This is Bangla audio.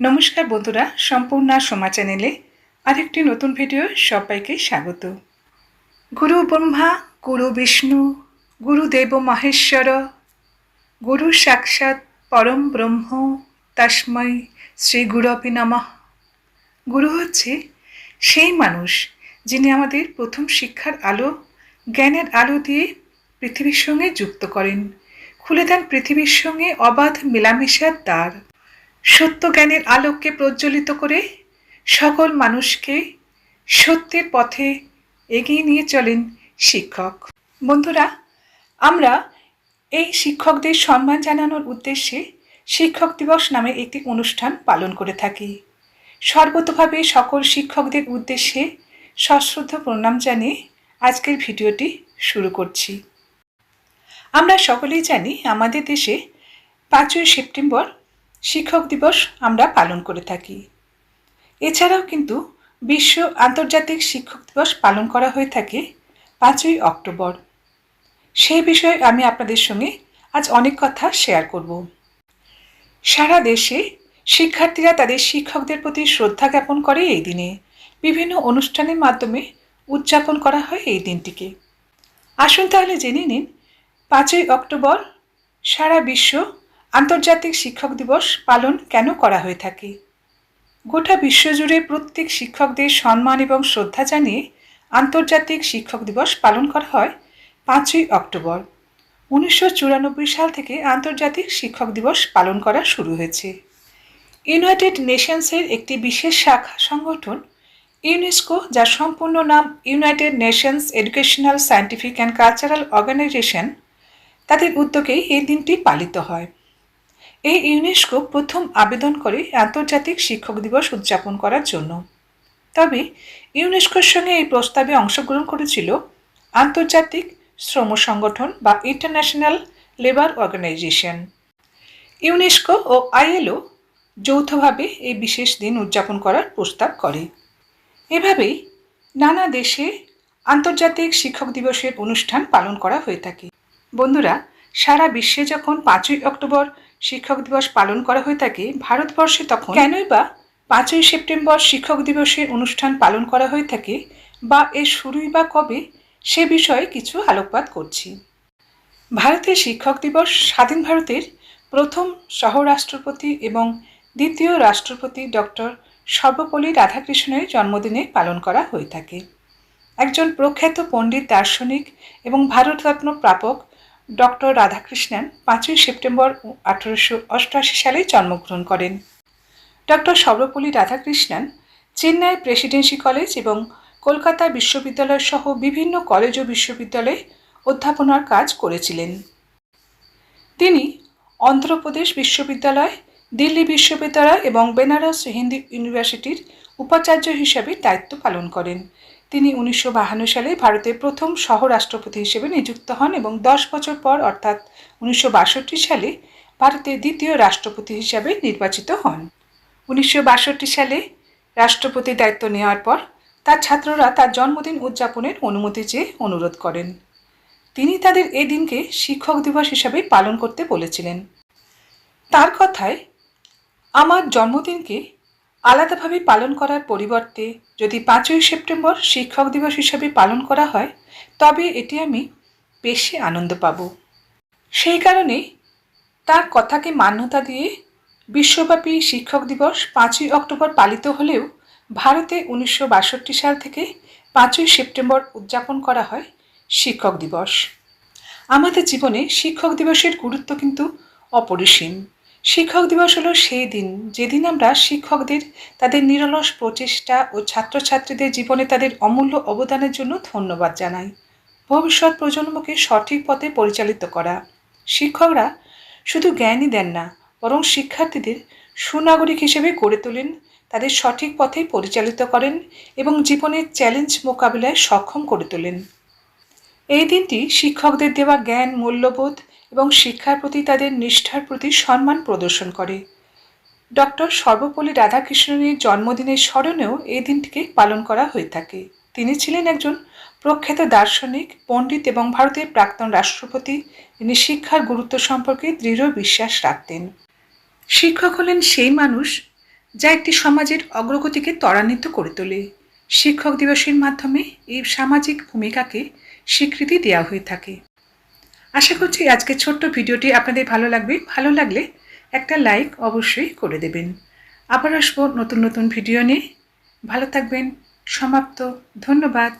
নমস্কার বন্ধুরা, সম্পূর্ণা সোমা চ্যানেলে আরেকটি নতুন ভিডিও সবাইকে স্বাগত। গুরু ব্রহ্মা, গুরু বিষ্ণু গুরুদেব মহেশ্বর, গুরু সাক্ষাৎ পরম ব্রহ্ম, তস্মৈ শ্রী গুরবি নমঃ। গুরু হচ্ছে সেই মানুষ যিনি আমাদের প্রথম শিক্ষার আলো, জ্ঞানের আলো দিয়ে পৃথিবীর সঙ্গে যুক্ত করেন। খুলে দেন পৃথিবীর সঙ্গে অবাধ মেলামেশার দ্বার। সত্য জ্ঞানের আলোককে প্রজ্বলিত করে সকল মানুষকে সত্যের পথে এগিয়ে নিয়ে চলেন শিক্ষক। বন্ধুরা, আমরা এই শিক্ষকদের সম্মান জানানোর উদ্দেশ্যে শিক্ষক দিবস নামে একটি অনুষ্ঠান পালন করে থাকি। সর্বতভাবে সকল শিক্ষকদের উদ্দেশ্যে সশ্রদ্ধ প্রণাম জানিয়ে আজকের ভিডিওটি শুরু করছি। আমরা সকলেই জানি, আমাদের দেশে পাঁচই সেপ্টেম্বর শিক্ষক দিবস আমরা পালন করে থাকি। এছাড়াও কিন্তু বিশ্ব আন্তর্জাতিক শিক্ষক দিবস পালন করা হয়ে থাকে পাঁচই অক্টোবর। সেই বিষয়ে আমি আপনাদের সঙ্গে আজ অনেক কথা শেয়ার করব। সারা দেশে শিক্ষার্থীরা তাদের শিক্ষকদের প্রতি শ্রদ্ধা জ্ঞাপন করে এই দিনে। বিভিন্ন অনুষ্ঠানের মাধ্যমে উদযাপন করা হয় এই দিনটিকে। আসুন তাহলে জেনে নিন, পাঁচই অক্টোবর সারা বিশ্ব আন্তর্জাতিক শিক্ষক দিবস পালন কেন করা হয়ে থাকে? গোটা বিশ্বজুড়ে প্রত্যেক শিক্ষকদের সম্মান এবং শ্রদ্ধা জানিয়ে আন্তর্জাতিক শিক্ষক দিবস পালন করা হয় পাঁচই অক্টোবর। উনিশশো চুরানব্বই সাল থেকে আন্তর্জাতিক শিক্ষক দিবস পালন করা শুরু হয়েছে। ইউনাইটেড নেশনসের একটি বিশেষ শাখা সংগঠন ইউনেস্কো, যার সম্পূর্ণ নাম United Nations Educational Scientific and Cultural Organization, তাদের উদ্যোগেই এই দিনটি পালিত হয়। এই ইউনেস্কো প্রথম আবেদন করে আন্তর্জাতিক শিক্ষক দিবস উদযাপন করার জন্য। তবে ইউনেস্কোর সঙ্গে এই প্রস্তাবে অংশগ্রহণ করেছিল আন্তর্জাতিক শ্রম সংগঠন বা ইন্টারন্যাশনাল লেবার অর্গানাইজেশন। ইউনেস্কো ও আইএলও যৌথভাবে এই বিশেষ দিন উদযাপন করার প্রস্তাব করে। এভাবেই নানা দেশে আন্তর্জাতিক শিক্ষক দিবসের অনুষ্ঠান পালন করা হয়ে থাকে। বন্ধুরা, সারা বিশ্বে যখন পাঁচই অক্টোবর শিক্ষক দিবস পালন করা হয়ে থাকে ভারতবর্ষে তখন। কেনই বা পাঁচই সেপ্টেম্বর শিক্ষক দিবসের অনুষ্ঠান পালন করা হয়ে থাকে বা এর শুরুই বা কবে, সে বিষয়ে কিছু আলোকপাত করছি। ভারতের শিক্ষক দিবস স্বাধীন ভারতের প্রথম সহরাষ্ট্রপতি এবং দ্বিতীয় রাষ্ট্রপতি ডক্টর সর্বপল্লী রাধাকৃষ্ণের জন্মদিনে পালন করা হয়ে থাকে। একজন প্রখ্যাত পণ্ডিত, দার্শনিক এবং ভারতরত্ন প্রাপক ডক্টর রাধাকৃষ্ণন পাঁচই সেপ্টেম্বর আঠারোশো অষ্টআশি সালে জন্মগ্রহণ করেন। Doctor Sarvepalli Radhakrishnan Chennai Presidency College এবং কলকাতা বিশ্ববিদ্যালয় সহ বিভিন্ন কলেজ ও বিশ্ববিদ্যালয়ে অধ্যাপনার কাজ করেছিলেন। তিনি অন্ধ্রপ্রদেশ বিশ্ববিদ্যালয়, দিল্লি বিশ্ববিদ্যালয় এবং বেনারস হিন্দি ইউনিভার্সিটির উপাচার্য হিসাবে দায়িত্ব পালন করেন। তিনি উনিশশো সালে ভারতের প্রথম সহরাষ্ট্রপতি হিসেবে নিযুক্ত হন এবং দশ বছর পর, অর্থাৎ উনিশশো বাষট্টি সালে, ভারতের দ্বিতীয় রাষ্ট্রপতি হিসাবে নির্বাচিত হন। উনিশশো বাষট্টি সালে রাষ্ট্রপতি দায়িত্ব নেওয়ার পর, তার ছাত্ররা তার জন্মদিন উদযাপনের অনুমতি চেয়ে অনুরোধ করেন। তিনি তাদের এই দিনকে শিক্ষক দিবস হিসাবে পালন করতে বলেছিলেন। তার কথায়, আমার জন্মদিনকে আলাদাভাবে পালন করার পরিবর্তে যদি পাঁচই সেপ্টেম্বর শিক্ষক দিবস হিসাবে পালন করা হয়, তবে এটি আমি বেশি আনন্দ পাব। সেই কারণে তার কথাকে মান্যতা দিয়ে বিশ্বব্যাপী শিক্ষক দিবস পাঁচই অক্টোবর পালিত হলেও ভারতে উনিশশো বাষট্টি সাল থেকে পাঁচই সেপ্টেম্বর উদযাপন করা হয় শিক্ষক দিবস। আমাদের জীবনে শিক্ষক দিবসের গুরুত্ব কিন্তু অপরিসীম। শিক্ষক দিবস হলো সেই দিন, যেদিন আমরা শিক্ষকদের তাদের নিরলস প্রচেষ্টা ও ছাত্রছাত্রীদের জীবনে তাদের অমূল্য অবদানের জন্য ধন্যবাদ জানাই। ভবিষ্যৎ প্রজন্মকে সঠিক পথে পরিচালিত করা। শিক্ষকরা শুধু জ্ঞানই দেন না, বরং শিক্ষার্থীদের সুনাগরিক হিসেবে গড়ে তোলেন, তাদের সঠিক পথে পরিচালিত করেন এবং জীবনের চ্যালেঞ্জ মোকাবিলায় সক্ষম করে তোলেন। এই দিনটি শিক্ষকদের দেওয়া জ্ঞান, মূল্যবোধ এবং শিক্ষার প্রতি তাদের নিষ্ঠার প্রতি সম্মান প্রদর্শন করে। ডক্টর সর্বপল্লী রাধাকৃষ্ণনের জন্মদিনের স্মরণেও এই দিনটিকে পালন করা হয়ে থাকে। তিনি ছিলেন একজন প্রখ্যাত দার্শনিক, পণ্ডিত এবং ভারতের প্রাক্তন রাষ্ট্রপতি। তিনি শিক্ষার গুরুত্ব সম্পর্কে দৃঢ় বিশ্বাস রাখতেন। শিক্ষক হলেন সেই মানুষ যা একটি সমাজের অগ্রগতিকে ত্বরান্বিত করে তোলে। শিক্ষক দিবসের মাধ্যমে এই সামাজিক ভূমিকাকে স্বীকৃতি দেওয়া হয়ে থাকে। আশা করছি আজকের ছোট্ট ভিডিওটি আপনাদের ভালো লাগবে। ভালো লাগলে একটা লাইক অবশ্যই করে দেবেন। আবার আসব নতুন নতুন ভিডিও নিয়ে। ভালো থাকবেন। সমাপ্ত। ধন্যবাদ।